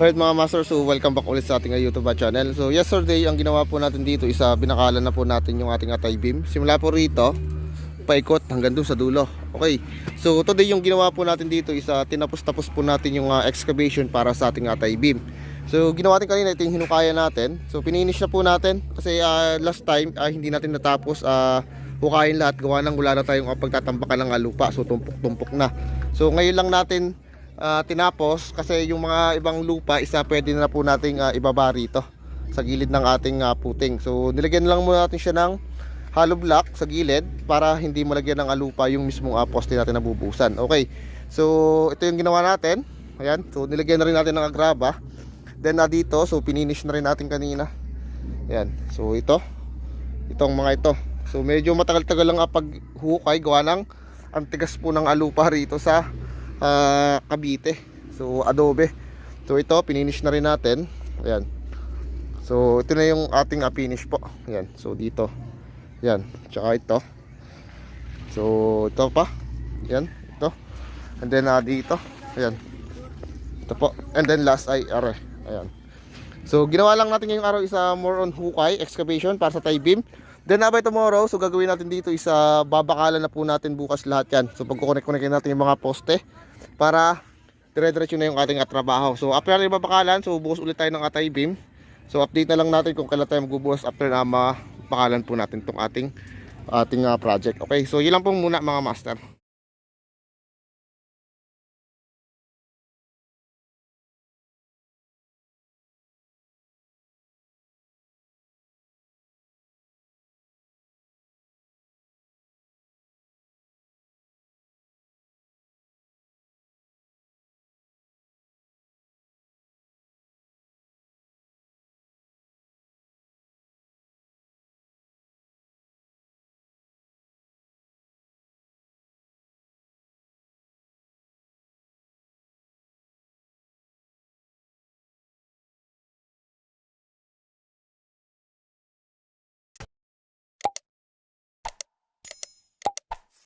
Alright mga master, so welcome back ulit sa ating uh, YouTube channel. So yesterday, ang ginawa po natin dito is uh, binakalan na po natin yung ating atay beam. Simula po rito, paikot hanggang doon sa dulo. Okay, so today yung ginawa po natin dito is uh, tinapos-tapos po natin yung uh, excavation para sa ating atay beam. So ginawa natin kanina, ito yung hinukaya natin. So pininish na po natin kasi uh, last time uh, hindi natin natapos uh, hukayin lahat. Gawa nang wala na tayong uh, pagtatambakan ng uh, lupa. So tumpok-tumpok na. So ngayon lang natin ah, tinapos kasi yung mga ibang lupa isa pwede na po nating ah, ibaba rito sa gilid ng ating ah, puting. So nilagyan lang muna natin siya ng hollow block sa gilid para hindi malagyan ng ah, lupa yung mismong ah, poste natin na bubusan. Okay. So ito yung ginawa natin. Ayan. So nilagyan na rin natin ng agraba. Then na dito, so pininish na rin natin kanina. Ayan. So ito. Itong mga ito. So medyo matagal-tagal lang ah, pag hukay gawa ng ang tigas po ng alupa rito sa ah, Cavite. So adobe. So ito pininish na rin natin. Ayan. So ito na yung ating finish po. Ayan. So dito. Ayan. Tsaka ito. So ito pa. Ayan. Ito. And then ah, dito. Ayan. Ito po. And then last ay are. Ayan. So ginawa lang natin ngayong araw isa more on hukay excavation para sa tie beam. Then by tomorrow, so gagawin natin dito isa babakalan na po natin bukas lahat yan. So pagkukonek-connect natin yung mga poste para dire-diretso na yung ating ah, trabaho. So after natin babakalan, so bukas ulit tayo ng atay beam. So update na lang natin kung kailan tayo magbubukas after na mabakalan po natin tong ating ating ah, project. Okay, so yun lang po muna mga master.